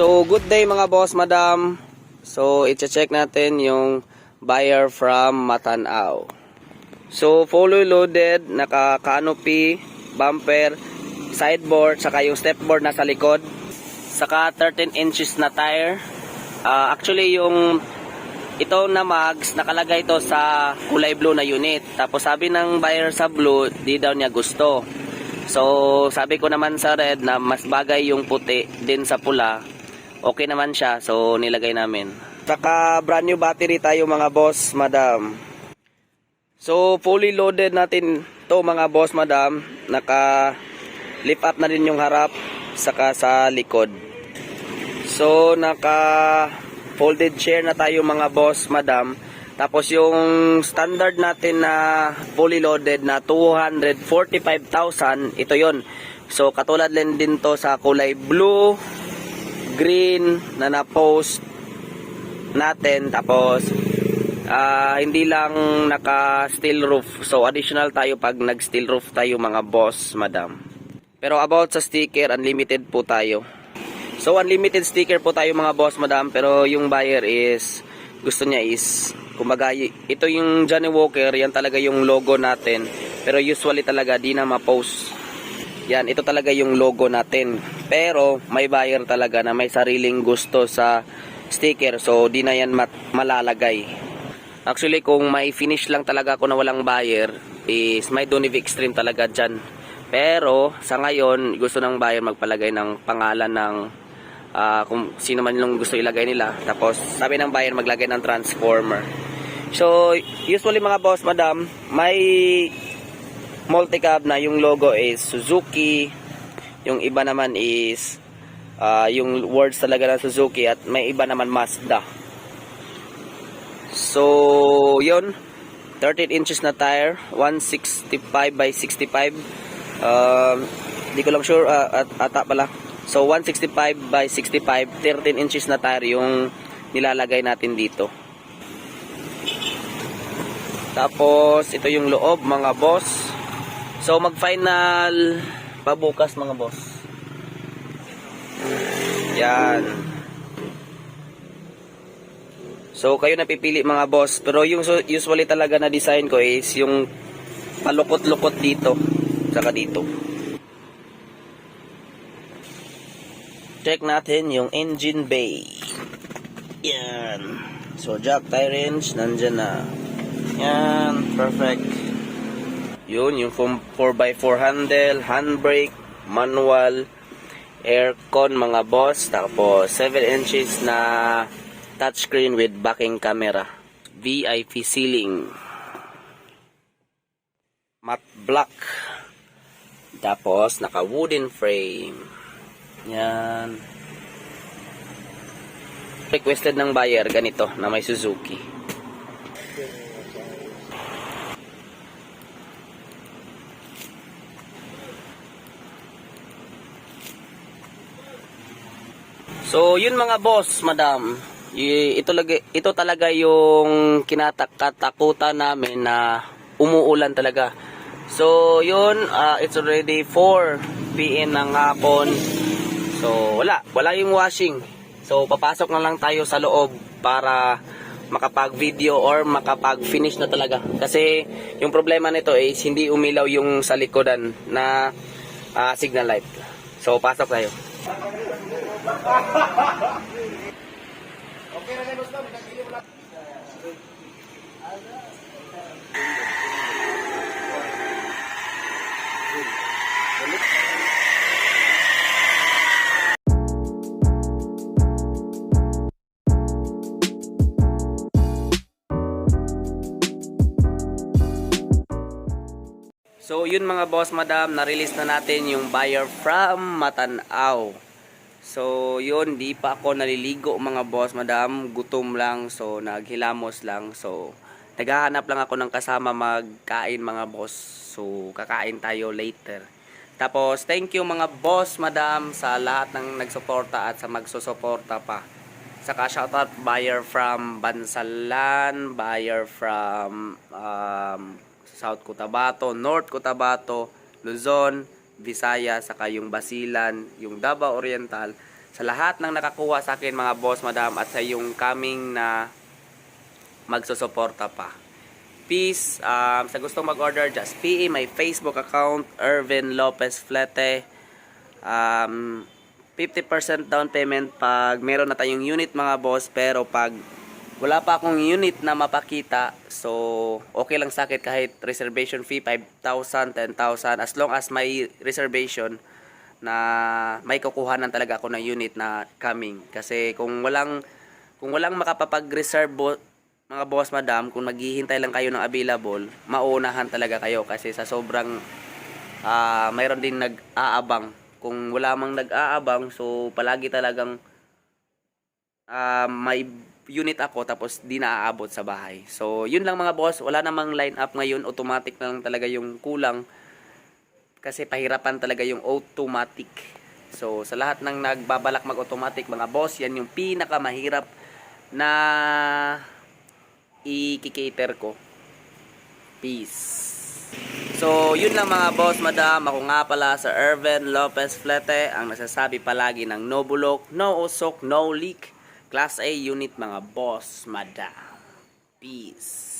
So, good day mga boss, madam. So, i-check natin yung buyer from Matanao. So, fully loaded, naka-canopy, bumper, sideboard, saka yung stepboard na sa likod. Saka 13 inches na tire. Ah, actually, yung ito na mags, nakalagay ito sa kulay blue na unit. Tapos sabi ng buyer sa blue, di daw niya gusto. So, sabi ko naman sa red na mas bagay yung puti din sa pula. Okay naman siya, so nilagay namin. Saka brand new battery tayo mga boss, madam. So, fully loaded natin to mga boss, madam. Naka lift up na din yung harap, saka sa likod. So, naka folded chair na tayo mga boss, madam. Tapos yung standard natin na fully loaded na 245,000, ito yon. So, katulad din to sa kulay blue, green na na-post natin. Tapos, ah, hindi lang naka steel roof. So, additional tayo pag nag steel roof tayo mga boss, madam. Pero about sa sticker, unlimited po tayo. So, unlimited sticker po tayo mga boss, madam. Pero yung buyer is, gusto niya is, kumbaga, ito yung Johnny Walker, yan talaga yung logo natin. Pero usually talaga, di na ma-post. Yan, ito talaga yung logo natin. Pero, may buyer talaga na may sariling gusto sa sticker. So, di na yan malalagay. Actually, kung may finish lang talaga ako na walang buyer, is may Doniv Extreme talaga dyan. Pero, sa ngayon, gusto ng buyer magpalagay ng pangalan ng ah, kung sino man yung gusto ilagay nila. Tapos, sabi ng buyer maglagay ng transformer. So, usually mga boss, madam, may multicab na yung logo is Suzuki. Yung iba naman is ah, yung words talaga ng Suzuki at may iba naman Mazda. So, yun. 13 inches na tire, 165 by 65. Um, di ko lang sure, ah, at, ata pala. So, 165 by 65, 13 inches na tire yung nilalagay natin dito. Tapos, ito yung loob, mga boss. So, mag-final pabukas, mga boss. Yan. So, kayo napipili mga boss. Pero yung su- usually talaga na design ko is yung palukot-lukot dito. Saka dito. Check natin yung engine bay. Yan. So, jack, tire wrench, nandyan na. Yan, perfect. Yun, yung 4x4 handle, handbrake, manual, aircon mga boss. Tapos, 7 inches na touchscreen with backing camera. VIP ceiling. Matte black. Tapos, naka wooden frame. Yan. Requested ng buyer, ganito, na may Suzuki. So, yun mga boss, madam. Ito, ito talaga yung kinatakatakutan namin na umuulan talaga. So, yun, ah, it's already 4 p.m. ng hapon. So, wala. Wala yung washing. So, papasok na lang tayo sa loob para makapag-video or makapag-finish na talaga. Kasi, yung problema nito is hindi umilaw yung sa likodan na ah, signal light. So, pasok tayo. So yun mga boss madam, na-release na natin yung buyer from Matanao. So yun, di pa ako naliligo mga boss madam, gutom lang, so naghilamos lang. So naghahanap lang ako ng kasama magkain mga boss. So kakain tayo later. Tapos thank you mga boss madam sa lahat ng nagsuporta at sa magsusuporta pa. Saka shoutout buyer from Bansalan, buyer from um, South Cotabato, North Cotabato, Luzon, Visaya, saka yung Basilan, yung Davao Oriental, sa lahat ng nakakuha sa akin mga boss, madam, at sa yung coming na magsusuporta pa. Peace. Um, sa gustong mag-order, just PE my Facebook account, Ervin Lopez Flete. Um, 50% down payment pag meron na tayong unit mga boss, pero pag wala pa akong unit na mapakita, so okay lang sa akin kahit reservation fee 5,000, 10,000 as long as may reservation na may kukuhanan talaga ako ng unit na coming. Kasi kung walang kung walang makapapag-reserve bo- mga boss madam kung maghihintay lang kayo ng available maunahan talaga kayo. Kasi sa sobrang ah mayroon din nag-aabang. Kung wala mang nag-aabang so palagi talagang ah, may unit ako tapos di naaabot sa bahay so yun lang mga boss wala namang line up ngayon automatic na lang talaga yung kulang kasi pahirapan talaga yung automatic. So, sa lahat ng nagbabalak mag-automatic, mga boss, yan yung pinakamahirap na i-cater ko. Peace. So, yun lang mga boss, madam. Ako nga pala sa Ervin Lopez Flete, ang nasasabi palagi ng no bulok, no usok, no leak. Class A unit mga boss, madam. Peace.